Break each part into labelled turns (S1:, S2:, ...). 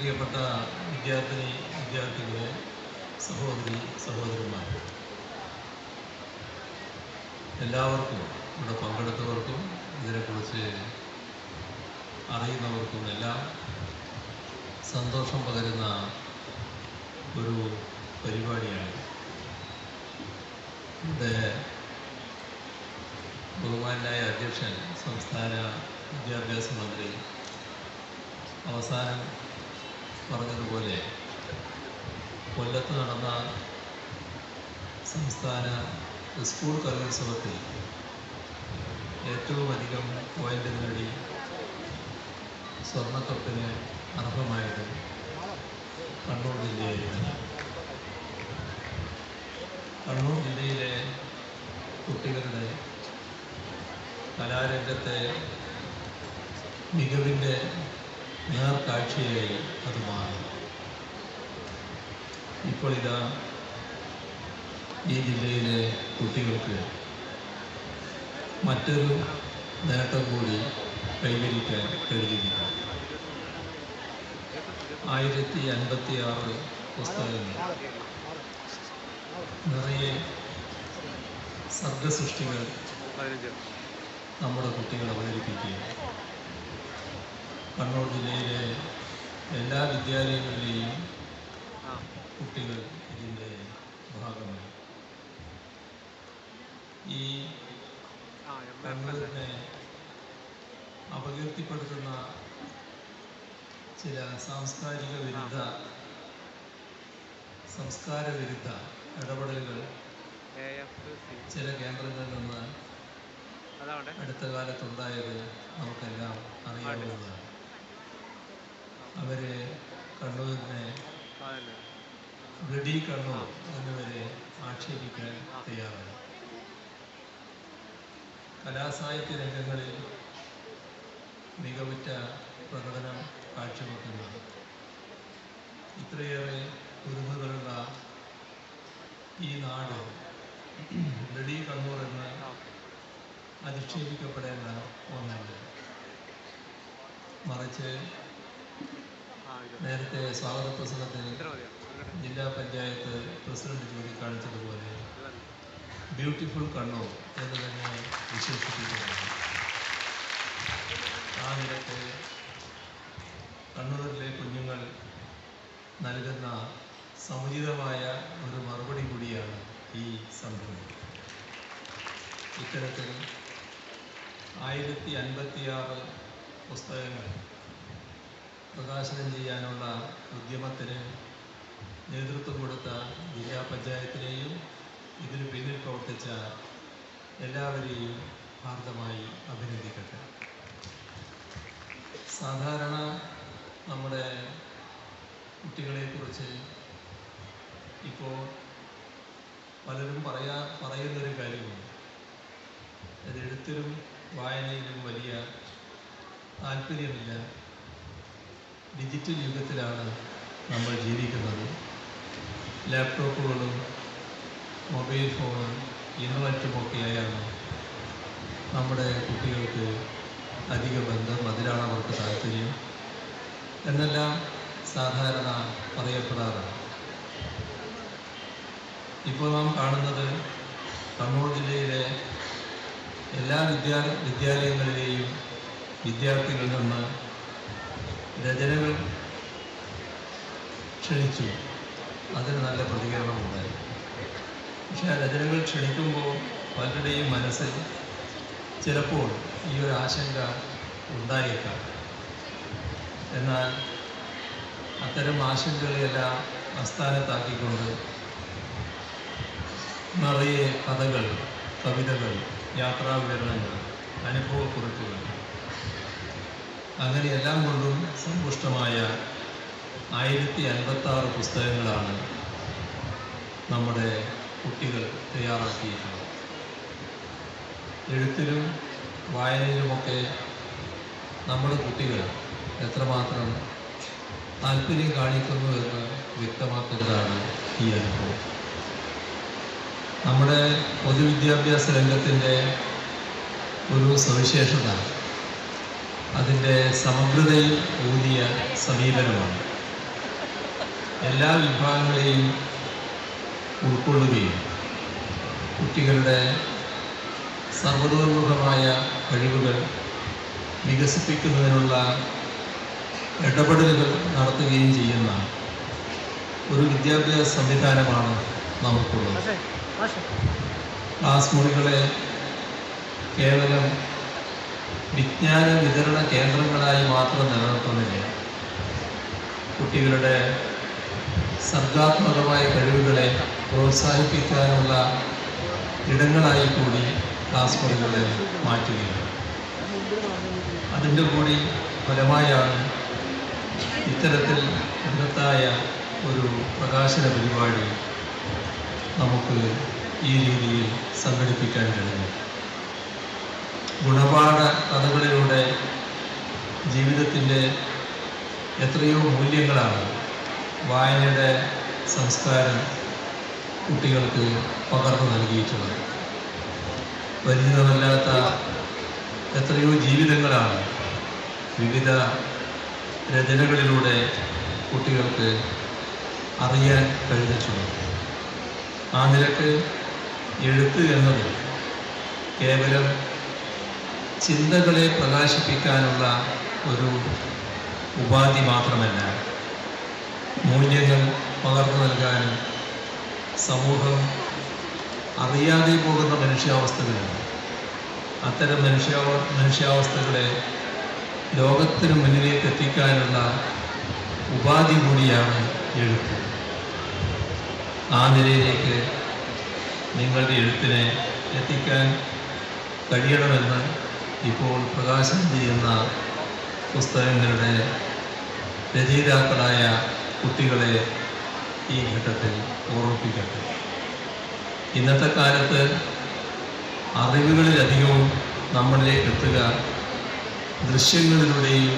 S1: പ്രിയപ്പെട്ട വിദ്യാർത്ഥിനി വിദ്യാർത്ഥികളെ സഹോദരി സഹോദരന്മാർ എല്ലാവർക്കും ഇവിടെ പങ്കെടുത്തവർക്കും ഇതിനെക്കുറിച്ച് അറിയുന്നവർക്കും എല്ലാം സന്തോഷം പകരുന്ന ഒരു പരിപാടിയാണ്. ഇവിടെ ബഹുമാനായ അധ്യക്ഷൻ സംസ്ഥാന വിദ്യാഭ്യാസ മന്ത്രി അവസാനം പറഞ്ഞതുപോലെ കൊല്ലത്ത് നടന്ന സംസ്ഥാന സ്കൂൾ കലോത്സവത്തിൽ ഏറ്റവും അധികം പോയിന്റ് നേടി സ്വർണക്കപ്പിന് അർഹമായത് കണ്ണൂർ ജില്ലയായിരുന്നു കണ്ണൂർ ജില്ലയിലെ കുട്ടികളുടെ കലാരംഗത്തെ മികവിന്റെ നേർക്കാഴ്ചയായി അത് മാറി. ഇപ്പോൾ ഇതാ ഈ ജില്ലയിലെ കുട്ടികൾക്ക് മറ്റൊരു നേട്ടം കൂടി കൈവരിക്കാൻ കഴിഞ്ഞിരിക്കുന്നു. ആയിരത്തി അൻപത്തി ആറ് പുസ്തകങ്ങൾ നിറയെ സർഗസൃഷ്ടികൾ നമ്മുടെ കുട്ടികൾ അവതരിപ്പിക്കുകയും കണ്ണൂർ ജില്ലയിലെ എല്ലാ വിദ്യാലയങ്ങളിലെയും കുട്ടികൾ ഇതിന്റെ ഭാഗമായി ഈ കണ്ണൂരിനെ അപകീർത്തിപ്പെടുത്തുന്ന ചില സാംസ്കാരിക വിരുദ്ധ സംസ്കാര വിരുദ്ധ ഇടപെടലുകൾ ചില കേന്ദ്രങ്ങളിൽ നിന്ന് അടുത്ത കാലത്തുണ്ടായത് നമുക്കെല്ലാം അറിയാവുന്നതാണ്. അവർ കണ്ണൂരിനെ ബ്രിഡി കണ്ണൂർ എന്നിവരെ ആക്ഷേപിക്കാൻ തയ്യാറാണ്. കലാസാഹിത്യ രംഗങ്ങളിൽ മികവുറ്റ പ്രകടനം കാഴ്ചവെക്കുന്ന. ഇത്രയേറെ കുരുന്നുകളുള്ള ഈ നാട് ബ്ലഡി കണ്ണൂർ എന്ന് അധിക്ഷേപിക്കപ്പെടേണ്ട ഒന്നല്ല. മറിച്ച് നേരത്തെ സ്വാഗത പ്രസംഗത്തിൽ ജില്ലാ പഞ്ചായത്ത് പ്രസിഡന്റ് ചൂണ്ടിക്കാണിച്ചതുപോലെ
S2: കാണിച്ചതുപോലെ
S1: ബ്യൂട്ടിഫുൾ കണ്ണൂർ എന്ന് തന്നെ വിശേഷിപ്പിക്കുന്നു ആ നിരക്ക് കണ്ണൂരിലെ കുഞ്ഞുങ്ങൾ നൽകുന്ന സമുചിതമായ ഒരു മറുപടി കൂടിയാണ് ഈ സംഭവം. ഇത്തരത്തിൽ ആയിരത്തി അൻപത്തിയാറ് പുസ്തകങ്ങൾ പ്രകാശനം ചെയ്യാനുള്ള ഉദ്യമത്തിന് നേതൃത്വം കൊടുത്ത ജില്ലാ പഞ്ചായത്തിനെയും ഇതിന് പിന്നിൽ പ്രവർത്തിച്ച എല്ലാവരെയും ഹാർദമായി അഭിനന്ദിക്കട്ടെ. സാധാരണ നമ്മുടെ കുട്ടികളെക്കുറിച്ച് ഇപ്പോൾ പലരും പറയാ പറയുന്നൊരു കാര്യമാണ് അത് എഴുത്തിലും വായനയിലും വലിയ താല്പര്യമില്ല. ഡിജിറ്റൽ യുഗത്തിലാണ് നമ്മൾ ജീവിക്കുന്നത്. ലാപ്ടോപ്പുകളും മൊബൈൽ ഫോണും ഇന്റർനെറ്റുമൊക്കെയായാണ് നമ്മുടെ കുട്ടികൾക്ക് അധിക ബന്ധം. അതിലാണ് അവർക്ക് താല്പര്യം. എന്നെല്ലാം സാധാരണ പറയപ്പെടാറുണ്ട് ഇപ്പോൾ നാം കാണുന്നത് കണ്ണൂർ ജില്ലയിലെ എല്ലാ വിദ്യാ വിദ്യാലയങ്ങളിലെയും വിദ്യാർത്ഥികളിൽ നിന്ന് രചനകൾ ക്ഷണിച്ചു അതിന് നല്ല പ്രതികരണമുണ്ടായി. പക്ഷെ ആ രചനകൾ ക്ഷണിക്കുമ്പോൾ പലരുടെയും മനസ്സിൽ ചിലപ്പോൾ ഈ ഒരു ആശങ്ക ഉണ്ടായേക്കാം. എന്നാൽ അത്തരം ആശങ്കകളെല്ലാം അസ്ഥാനത്താക്കിക്കൊണ്ട് നിറയെ കഥകൾ കവിതകൾ യാത്രാവിവരണങ്ങൾ അനുഭവക്കുറിപ്പുകൾ അങ്ങനെ എല്ലാം കൊണ്ടും സമ്പുഷ്ടമായ ആയിരത്തി അൻപത്തി ആറ് പുസ്തകങ്ങളാണ് നമ്മുടെ കുട്ടികൾ തയ്യാറാക്കിയിട്ടുള്ളത്. എഴുത്തിലും വായനയിലുമൊക്കെ നമ്മുടെ കുട്ടികൾ എത്രമാത്രം താല്പര്യം കാണിക്കുന്നു എന്ന് വ്യക്തമാക്കുന്നതാണ് ഈ അനുഭവം. നമ്മുടെ പൊതുവിദ്യാഭ്യാസ രംഗത്തിന്റെ ഒരു സവിശേഷത അതിന്റെ സമഗ്രതയിൽ ഊന്നിയ സമീപനമാണ്. എല്ലാ വിഭാഗങ്ങളെയും ഉൾക്കൊള്ളുകയും കുട്ടികളുടെ സർവതോന്മുഖമായ കഴിവുകൾ വികസിപ്പിക്കുന്നതിനുള്ള ഇടപെടലുകൾ നടത്തുകയും ചെയ്യുന്ന ഒരു വിദ്യാഭ്യാസ സംവിധാനമാണ് നമുക്കുള്ളത്. ക്ലാസ് മുറികളെ കേവലം വിജ്ഞാന വിതരണ കേന്ദ്രങ്ങളായി മാത്രം നിലനിർത്തുന്നില്ല. കുട്ടികളുടെ സർഗാത്മകമായ കഴിവുകളെ പ്രോത്സാഹിപ്പിക്കാനുള്ള ഇടങ്ങളായി കൂടി ക്ലാസ് മുറികളെ മാറ്റുകയാണ്. അതിന്റെ കൂടി ഫലമായാണ് ഇത്തരത്തിൽ ബൃഹത്തായ ഒരു പ്രകാശന പരിപാടി നമുക്ക് ഈ രീതിയിൽ സംഘടിപ്പിക്കാൻ കഴിഞ്ഞു ഗുണപാഠ കഥകളിലൂടെ ജീവിതത്തിന്റെ എത്രയോ മൂല്യങ്ങളാണ് വായനയുടെ സംസ്കാരം കുട്ടികൾക്ക് പകർന്നു നൽകിയിട്ടുള്ളത്. പരിചിതമല്ലാത്ത എത്രയോ ജീവിതങ്ങളാണ് വിവിധ രചനകളിലൂടെ കുട്ടികൾക്ക് അറിയാൻ കഴിഞ്ഞിട്ടുള്ളത്. ആ നിലയ്ക്ക് എഴുത്ത് എന്നത് കേവലം ചിന്തകളെ പ്രകാശിപ്പിക്കാനുള്ള ഒരു ഉപാധി മാത്രമല്ല. മൂല്യങ്ങൾ പകർന്നു നൽകാനും സമൂഹം അറിയാതെ പോകുന്ന മനുഷ്യാവസ്ഥകളുണ്ട് അത്തരം മനുഷ്യാവ മനുഷ്യാവസ്ഥകളെ ലോകത്തിന് മുന്നിലേക്ക് എത്തിക്കാനുള്ള ഉപാധി കൂടിയാണ് എഴുത്ത്. ആ നിലയിലേക്ക് നിങ്ങളുടെ എഴുത്തിനെ എത്തിക്കാൻ കഴിയണമെന്ന് ഇപ്പോൾ പ്രകാശനം ചെയ്യുന്ന പുസ്തകങ്ങളുടെ രചയിതാക്കളായ കുട്ടികളെ ഈ ഘട്ടത്തിൽ ഓർമ്മിപ്പിക്കട്ടെ. ഇന്നത്തെ കാലത്ത് അറിവുകളിലധികവും നമ്മളിലേക്ക് എത്തുക ദൃശ്യങ്ങളിലൂടെയും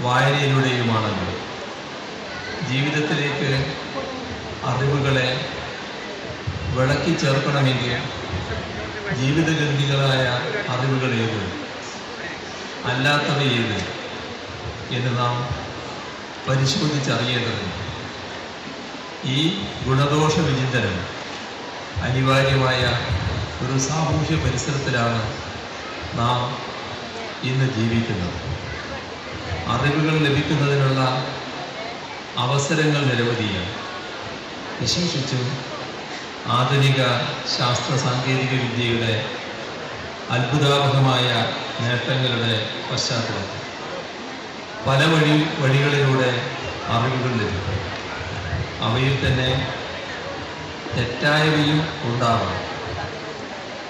S1: വായനയിലൂടെയുമാണല്ലോ. ജീവിതത്തിലേക്ക് അറിവുകളെ വിളക്കി ചേർക്കണമെങ്കിൽ ജീവിതഗന്ധികളായ അറിവുകൾ ഏത്? അല്ലാത്തവ ഏത്? എന്ന് നാം പരിശോധിച്ചറിയേണ്ടതുണ്ട്. ഈ ഗുണദോഷ വിചിന്തനം അനിവാര്യമായ ഒരു സാമൂഹ്യ പരിസരത്തിലാണ് നാം ഇന്ന് ജീവിക്കുന്നത്. അറിവുകൾ ലഭിക്കുന്നതിനുള്ള അവസരങ്ങൾ നിരവധിയാണ്. വിശേഷിച്ചും ആധുനിക ശാസ്ത്ര സാങ്കേതിക വിദ്യയുടെ അത്ഭുതാവഹമായ നേട്ടങ്ങളുടെ പശ്ചാത്തലത്തിൽ പല വഴി വഴികളിലൂടെ അറിവുകൾ ലഭിക്കും. അവയിൽ തന്നെ തെറ്റായവയും ഉണ്ടാവും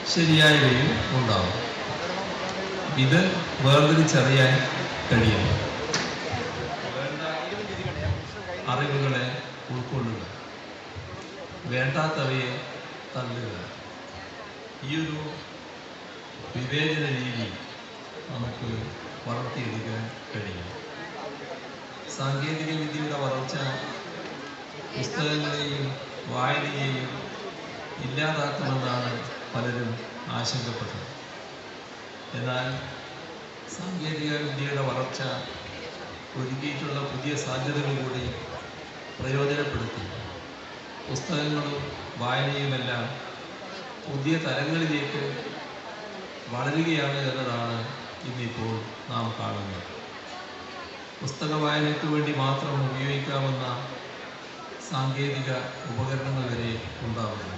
S1: ശരിയായവയും ഉണ്ടാവും ഇത് വേർതിരിച്ചറിയാൻ വേണ്ട അറിവുകളെ ഉൾക്കൊള്ളുക. വേണ്ടാത്തവയെ തള്ളുക. ഈ ഒരു വിവേചന രീതി നമുക്ക് വളർത്തിയെടുക്കാൻ കഴിയും. സാങ്കേതിക വിദ്യയുടെ വളർച്ച പുസ്തകങ്ങളെയും വായനയെയും ഇല്ലാതാക്കുമെന്നാണ് പലരും ആശങ്കപ്പെട്ടത്. എന്നാൽ സാങ്കേതിക വിദ്യയുടെ വളർച്ച ഒരുക്കിയിട്ടുള്ള പുതിയ സാധ്യതകൾ കൂടി പ്രയോജനപ്പെടുത്തി. പുസ്തകങ്ങളും വായനയുമെല്ലാം പുതിയ തലങ്ങളിലേക്ക് വളരുകയാണ് എന്നതാണ് ഇന്നിപ്പോൾ നാം കാണുന്നത്. പുസ്തക വായനയ്ക്ക് വേണ്ടി മാത്രം ഉപയോഗിക്കാവുന്ന സാങ്കേതിക ഉപകരണങ്ങൾ വരെ ഉണ്ടാവുന്നു.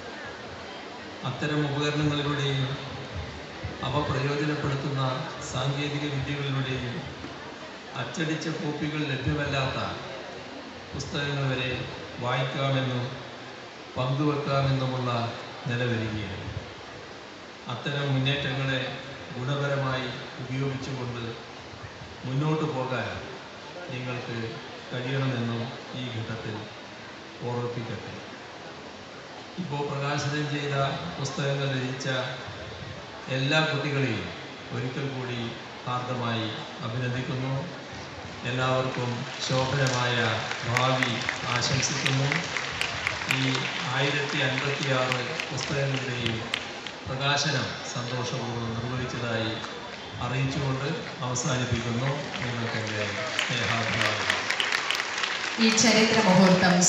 S1: അത്തരം ഉപകരണങ്ങളിലൂടെയും അവ പ്രയോജനപ്പെടുത്തുന്ന സാങ്കേതിക വിദ്യകളിലൂടെയും അച്ചടിച്ച കോപ്പികൾ ലഭ്യമല്ലാത്ത പുസ്തകങ്ങൾ വരെ വായിക്കാമെന്നും പങ്കുവെക്കാമെന്നുമുള്ള നിലവരികയാണ്. അത്തരം മുന്നേറ്റങ്ങളെ ഗുണപരമായി ഉപയോഗിച്ചുകൊണ്ട് മുന്നോട്ട് പോകാൻ നിങ്ങൾക്ക് കഴിയണമെന്നും ഈ ഘട്ടത്തിൽ ഓർമ്മിപ്പിക്കട്ടെ. ഇപ്പോൾ പ്രകാശനം ചെയ്ത പുസ്തകങ്ങൾ രചിച്ച എല്ലാ കുട്ടികളെയും ഒരിക്കൽ കൂടി ഹാർദമായി അഭിനന്ദിക്കുന്നു. എല്ലാവർക്കും ശോഭനമായ ഭാവി ആശംസിക്കുന്നു. ഈ ആയിരത്തി അൻപത്തി ആറ് പുസ്തകങ്ങളുടെയും പ്രകാശനം സന്തോഷപൂർവം നിർവഹിച്ചതായി അറിയിച്ചുകൊണ്ട് അവസാനിപ്പിക്കുന്നു. നിങ്ങൾക്ക് സ്നേഹാഭിവാദം
S3: ഈ ചരിത്ര മുഹൂർത്തം